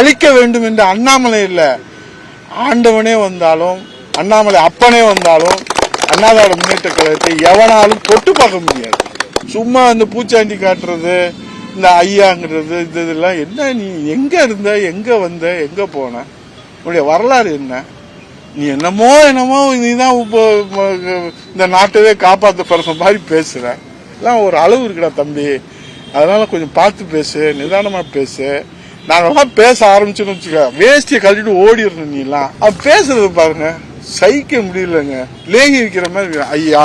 அழிக்க வேண்டும் என்று அண்ணாமலை இல்லை. ஆண்டவனே வந்தாலும் அண்ணாமலை அப்பனே வந்தாலும் அண்ணாதார முன்னேற்ற கழகத்தை எவனாலும் தொட்டு பார்க்க முடியாது. சும்மா அந்த பூச்சாண்டி காட்டுறது இந்த ஐயாங்கிறது இது இதெல்லாம் என்ன நீ எங்க இருந்த எங்க வந்த எங்க போன? உன்னுடைய வரலாறு என்ன? நீ என்னமோ என்னமோ நீ தான் இப்போ இந்த நாட்டவே காப்பாத்த பிறந்த மாதிரி பேசுற. எல்லாம் ஒரு அளவு இருக்குடா தம்பி. அதனால கொஞ்சம் பார்த்து பேசு நிதானமா பேசு. நாங்கெல்லாம் பேச ஆரம்பிச்சோன்னு வச்சுக்க. வேஷ்டியை கழட்டிட்டு ஓடிடணும் நீ எல்லாம் அவன் பேசுறது பாருங்க. சகிக்க முடியலங்க. லேகி வைக்கிற மாதிரி ஐயா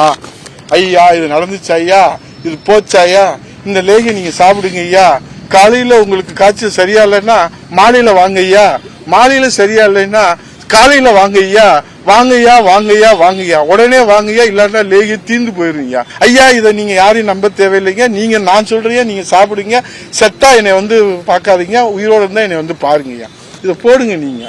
ஐயா இது நடந்துச்சு ஐயா. இது போச்சாயா இந்த லேகி நீங்க சாப்பிடுங்க ஐயா. காலையில உங்களுக்கு காய்ச்சல் சரியா இல்லைன்னா மாலையில வாங்க ஐயா. மாலையில சரியா இல்லைன்னா காலையில வாங்க ஐயா. வாங்கய்யா வாங்கய்யா வாங்கய்யா. உடனே வாங்கய்யா இல்லாட்டா லேகி தீர்ந்து போயிருங்கய்யா. ஐயா இதை நீங்க யாரையும் நம்ப தேவையில்லைங்க. நீங்க நான் சொல்றீங்க நீங்க சாப்பிடுங்க. செத்தா என்னை வந்து பார்க்காதீங்க. உயிரோட இருந்தா என்னை வந்து பாருங்கய்யா. இதை போடுங்க நீங்க.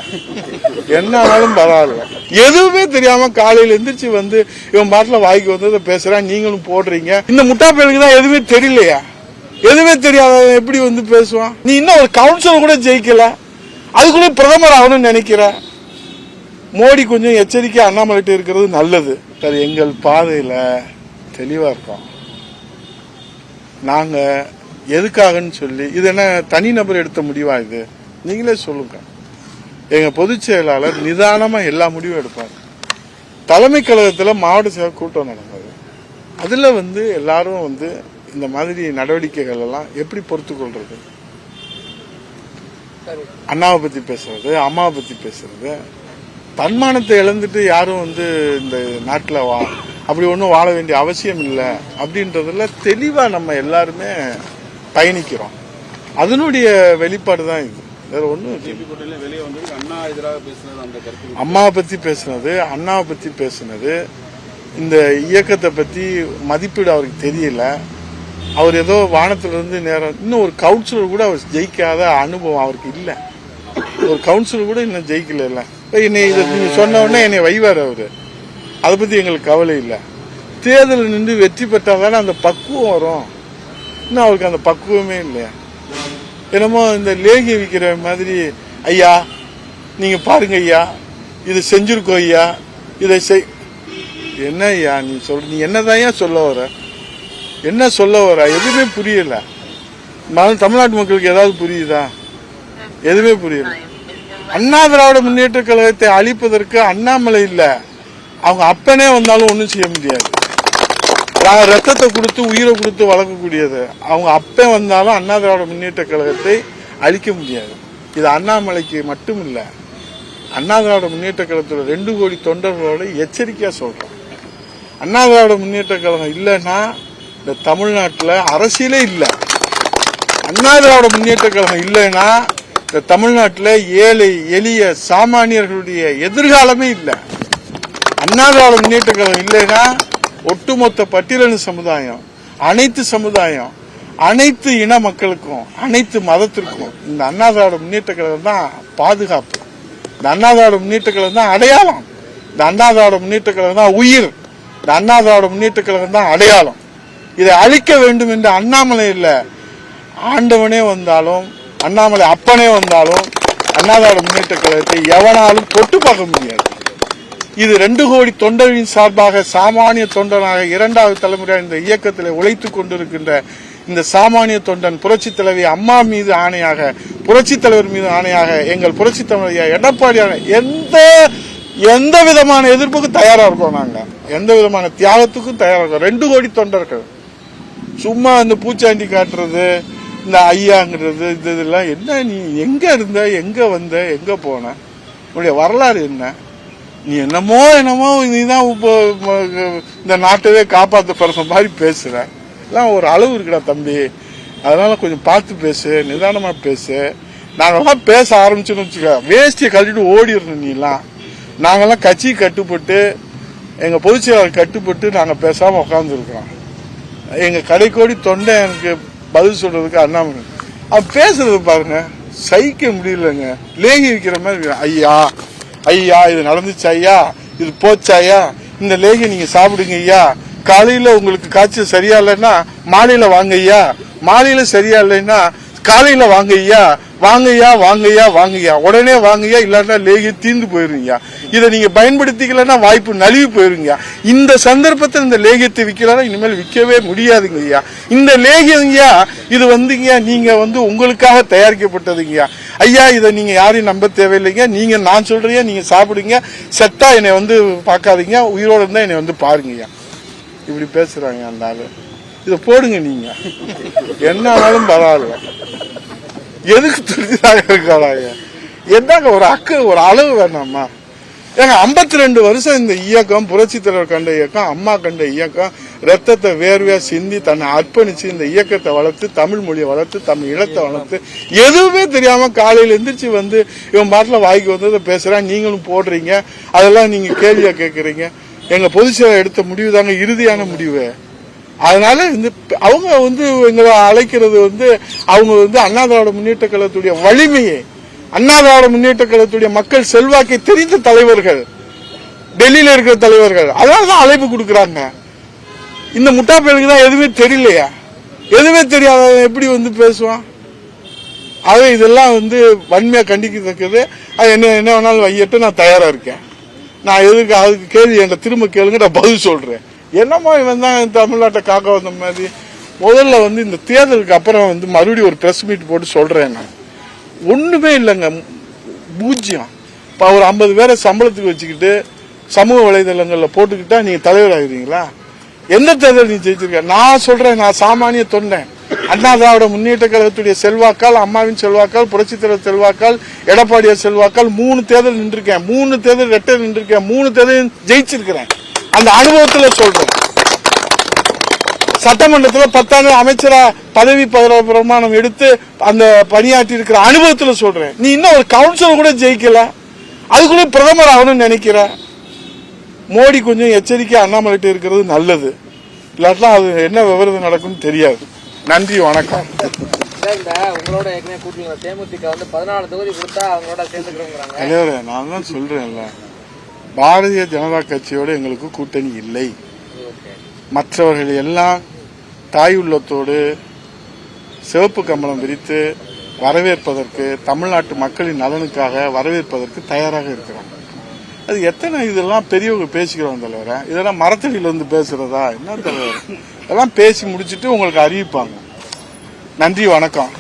என்ன ஆனாலும் பரவாயில்ல. எதுவுமே தெரியாம காலையில எந்திரிச்சு வந்து இவன் பாட்டில் வாய்க்கு வந்ததை பேசுறான் நீங்களும் போடுறீங்க. இந்த முட்டா பயலுக்கு தான் எதுவுமே தெரியலையா? எதுவுமே தெரியாத எப்படி வந்து பேசுவான்? நீ இன்னும் ஒரு கவுன்சிலர் கூட ஜெயிக்கல. அதுக்குள்ளே பிரதமர் ஆகணும்னு நினைக்கிற. மோடி கொஞ்சம் எச்சரிக்கை அண்ணாமலைட்டு இருக்கிறது நல்லது. சார் எங்கள் பாதையில் தெளிவாக இருக்கோம். நாங்கள் எதுக்காகன்னு சொல்லி இது என்ன தனிநபர் எடுத்த முடிவா இது? நீங்களே சொல்லுங்க. எங்கள் பொதுச் செயலாளர் நிதானமாக எல்லா முடிவும் எடுப்பார். தலைமை கழகத்தில் மாவட்ட செயலர் கூட்டம் நடந்தது. அதில் வந்து எல்லாரும் வந்து இந்த மாதிரி நடவடிக்கைகள் எல்லாம் எப்படி பொறுத்து கொள்றது அண்ணாவை பற்றி பேசுறது அம்மாவை பற்றி பேசுறது தன்மானத்தை இழந்துட்டு யாரும் வந்து இந்த நாட்டில் வா அப்படி ஒன்றும் வாழ வேண்டிய அவசியம் இல்லை அப்படின்றதுல தெளிவாக நம்ம எல்லாருமே பயணிக்கிறோம். அதனுடைய வெளிப்பாடு தான் இது. வேற ஒன்றும் அம்மாவை பத்தி பேசுனது அண்ணாவை பத்தி பேசுனது இந்த இயக்கத்தை பத்தி மதிப்பீடு அவருக்கு தெரியல. அவர் ஏதோ வானத்துல இருந்து நேரம் இன்னும் ஒரு கவுன்சிலர் கூட அவர் ஜெயிக்காத அனுபவம் அவருக்கு இல்ல. ஒரு கவுன்சிலர் கூட இன்னும் ஜெயிக்கல என்னை இதை நீங்கள் சொன்ன உடனே என்னை வைவார் அவர். அதை பற்றி எங்களுக்கு கவலை இல்லை. தேர்தலில் நின்று வெற்றி பெற்றால் தானே அந்த பக்குவம் வரும். இன்னும் அவருக்கு அந்த பக்குவமே இல்லையா என்னமோ இந்த லேகி விற்கிற மாதிரி ஐயா நீங்கள் பாருங்க ஐயா. இது செஞ்சுருக்கோம் ஐயா. இதை செய் என்ன ஐயா? நீ சொல் நீ என்னதான் சொல்ல வர? என்ன சொல்ல வர? எதுவுமே புரியல. ம- தமிழ்நாட்டு மக்களுக்கு ஏதாவது புரியுதா? எதுவுமே புரியல. அண்ணா திராவிட முன்னேற்ற கழகத்தை அழிப்பதற்கு அண்ணாமலை இல்லை. அவங்க அப்பனே வந்தாலும் ஒன்றும் செய்ய முடியாது. ரத்தத்தை கொடுத்து உயிரை கொடுத்து வளர்க்கக்கூடியது. அவங்க அப்பே வந்தாலும் அண்ணா திராவிட முன்னேற்ற கழகத்தை அழிக்க முடியாது. இது அண்ணாமலைக்கு மட்டும் இல்லை அண்ணா திராவிட முன்னேற்ற கழகத்தோட ரெண்டு கோடி தொண்டர்களோட எச்சரிக்கையாக சொல்கிறோம் அண்ணா திராவிட முன்னேற்ற கழகம் இல்லைன்னா இந்த தமிழ்நாட்டில் அரசியலே இல்லை. அண்ணா திராவிட முன்னேற்ற கழகம் இல்லைன்னா இந்த தமிழ்நாட்டில் ஏழை எளிய சாமானியர்களுடைய எதிர்காலமே இல்லை. அண்ணா திராவிட முன்னேற்ற கழகம் இல்லைன்னா ஒட்டுமொத்த பட்டியலின சமுதாயம் அனைத்து சமுதாயம் அனைத்து இன மக்களுக்கும் அனைத்து மதத்திற்கும் இந்த அண்ணா முன்னேற்ற கழகம் தான் பாதுகாப்பு. இந்த அண்ணா முன்னேற்ற கழகம் தான் அடையாளம். இந்த அண்ணா முன்னேற்ற கழகம் தான் உயிர். இந்த அண்ணா முன்னேற்ற கழகம் தான் அடையாளம். இதை அழிக்க வேண்டும் என்று அண்ணாமலை இல்லை ஆண்டவனே வந்தாலும் அண்ணாமலை அப்பனே வந்தாலும் அண்ணாதார முன்னேற்ற கழகத்தை எவனாலும் தொட்டு பார்க்க முடியாது. இது ரெண்டு கோடி தொண்டரின் சார்பாக சாமானிய தொண்டனாக இரண்டாவது தலைமுறையாக இந்த இயக்கத்தில் உழைத்துக் கொண்டிருக்கின்ற இந்த சாமானிய தொண்டன் புரட்சி தலைவி அம்மா மீது ஆணையாக புரட்சி தலைவர் மீது ஆணையாக எங்கள் புரட்சி தலைவர் எடப்பாடியான எந்த எந்த விதமான எதிர்ப்புக்கும் தயாராக இருக்கோம் நாங்கள் எந்த விதமான தியாகத்துக்கும் தயாராக இருக்கோம்? ரெண்டு கோடி தொண்டர்கள். சும்மா அந்த பூச்சாண்டி காட்டுறது இந்த ஐயாங்கிறது இது இதெல்லாம் என்ன நீ எங்கே இருந்த எங்கே வந்த எங்கே போன? உன்னுடைய வரலாறு என்ன? நீ என்னமோ என்னமோ நீ தான் இப்போ இந்த நாட்டவே காப்பாற்ற பிறந்த மாதிரி பேசுகிற எல்லாம் ஒரு அளவு இருக்குடா தம்பி. அதனால கொஞ்சம் பார்த்து பேசு நிதானமாக பேசு. நாங்கள்லாம் பேச ஆரம்பிச்சோன்னு வச்சுக்க வேஷ்டியை கழட்டிட்டு ஓடிடணும் நீ எல்லாம் கட்சி கட்டுப்பட்டு எங்கள் பொதுச்செயலாளர் கட்டுப்பட்டு நாங்கள் பேசாமல் உட்காந்துருக்குறோம் எங்கள் கடைக்கோடி தொண்டை எனக்கு பதில் சொல்றதுக்கு அண்ணாமலை. அவன் பேசுறது பாருங்க சகிக்க முடியலங்க. லேகி விற்கிற மாதிரி ஐயா ஐயா இது நடந்துச்சு ஐயா இது போச்சாயா இந்த லேகி நீங்க சாப்பிடுங்க ஐயா. காலையில உங்களுக்கு காய்ச்சல் சரியா இல்லைன்னா மாலையில வாங்க ஐயா. மாலையில சரியா இல்லைன்னா காலையில வாங்க ஐயா. வாங்கய்யா வாங்கய்யா வாங்கய்யா. உடனே வாங்கய்யா இல்லாட்டா லேகி தீர்ந்து போயிருங்க இதை நீங்க பயன்படுத்திக்கலன்னா வாய்ப்பு நழுவி போயிருங்கய்யா. இந்த சந்தர்ப்பத்தில் இந்த லேகியத்தை விற்கிறாரா? இனிமேல் விற்கவே முடியாதுங்க ஐயா இந்த லேகியங்கய்யா இது வந்துங்கய்யா நீங்க வந்து உங்களுக்காக தயாரிக்கப்பட்டதுங்கய்யா. ஐயா இதை நீங்க யாரையும் நம்ப தேவையில்லைங்க. நீங்க நான் சொல்றீங்க நீங்க சாப்பிடுங்க. செத்தா என்னை வந்து பார்க்காதீங்க. உயிரோட இருந்தா என்னை வந்து பாருங்கய்யா. இப்படி பேசுறாங்க அந்த ஆளு. இதை போடுங்க நீங்க. என்ன ஆனாலும் பரவாயில்ல. எதுக்கு துணிதாக இருக்காளாங்க எந்தாங்க ஒரு அக்கு ஒரு அளவு வேணாமா ஏங்க 52 ரெண்டு வருஷம் இந்த இயக்கம் புரட்சி தலைவர் கண்ட இயக்கம் அம்மா கண்ட இயக்கம் ரத்தத்தை வேர்வையா சிந்தி தன்னை அர்ப்பணிச்சு இந்த இயக்கத்தை வளர்த்து தமிழ் மொழியை வளர்த்து தமிழ் இனத்தை வளர்த்து எதுவுமே தெரியாம காலையில எந்திரிச்சு வந்து இவன் பாட்டில் வாய்க்கு வந்ததை பேசுறான் நீங்களும் போடுறீங்க அதெல்லாம் நீங்க கேள்வியா கேட்கறீங்க எங்க பொதுச்செயலர் எடுத்த முடிவு தாங்க இறுதியான முடிவு. அதனால இந்த அவங்க வந்து எங்களை அழைக்கிறது வந்து அவங்க வந்து அண்ணா திராவிட முன்னேற்ற கழகத்துடைய வலிமையை அண்ணா திராவிட முன்னேற்ற கழகத்துடைய மக்கள் செல்வாக்கை தெரிந்த தலைவர்கள் டெல்லியில இருக்கிற தலைவர்கள் அதனாலதான் அழைப்பு கொடுக்குறாங்க. இந்த முட்டாப்பேலுக்கு தான் எதுவுமே தெரியலையா. எதுவுமே தெரியாத எப்படி வந்து பேசுவான்? ஆக இதெல்லாம் வந்து வன்மையாக கண்டிக்கத்தக்கது. அது என்ன என்ன வேணாலும் வையட்டு நான் தயாராக இருக்கேன். நான் எதுக்கு அதுக்கு கேள்வி என்கிட்ட திரும்ப கேளுங்க நான் பதில் சொல்கிறேன் என்னமோ இவன் தான் தமிழ்நாட்டை காக்க வந்த மாதிரி? முதல்ல வந்து இந்த தேர்தலுக்கு அப்புறம் வந்து மறுபடியும் ஒரு ப்ரெஸ் மீட் போட்டு சொல்கிறேன் நான். ஒன்றுமே இல்லைங்க. பூஜ்ஜியம். இப்போ ஒரு ஐம்பது பேரை சம்பளத்துக்கு வச்சுக்கிட்டு சமூக வலைதளங்களில் போட்டுக்கிட்டா நீங்கள் தலைவர் ஆகிறீங்களா எந்த தேர்தல் நீ ஜெயிச்சிருக்க? நான் சொல்கிறேன் நான் சாமானிய தொண்டேன். அண்ணா திராவிட முன்னேற்ற கழகத்துடைய செல்வாக்கால் அம்மாவின் செல்வாக்கால் புரட்சித் தலைவர் செல்வாக்கால் எடப்பாடியார் செல்வாக்கால் மூணு தேர்தல் நின்றுருக்கேன். மூணு தேர்தல் ரெட்டை நின்றுருக்கேன். மூணு தேர்தல் ஜெயிச்சிருக்கிறேன். அந்த அனுபவத்துல சொல்றேன் சட்டமன்றத்தில் பத்தாண்டு அமைச்சரா பதவி பதவி பிரமாணம் எடுத்து அந்த பணியாற்றி இருக்கிற அனுபவத்துல சொல்றேன். நீ இன்னும் ஒரு கவுன்சிலர் கூட ஜெயிக்கல. அதுக்குள்ள பிரதமர் ஆகணும்னு நினைக்கிற. மோடி கொஞ்சம் எச்சரிக்கை அண்ணாமலைட்டு இருக்கிறது நல்லது. இல்லாட்டா அது என்ன விவரம் நடக்கும்னு தெரியாது. நன்றி வணக்கம். உங்களோட ஏற்கனவே கூட்டணி தேமுதிக வந்து பதினாலு தொகுதி கொடுத்தா அவங்களோட சேர்ந்துக்கிறோங்கிறாங்க. நான் தான் சொல்றேன்ல. பாரதிய ஜனதா கட்சியோட எங்களுக்கு கூட்டணி இல்லை. மற்றவர்கள் எல்லாம் தாய் உள்ளத்தோடு சிவப்பு கம்பளம் விரித்து வரவேற்பதற்கு தமிழ்நாட்டு மக்களின் நலனுக்காக வரவேற்பதற்கு தயாராக இருக்கிறாங்க. அது எத்தனை இதெல்லாம் பெரியவங்க பேசிக்கிறோம் தலைவர? இதெல்லாம் மரத்தடியில இருந்து பேசுறதா? என்ன தலைவர்? இதெல்லாம் பேசி முடிச்சிட்டு உங்களுக்கு அறிவிப்பாங்க. நன்றி வணக்கம்.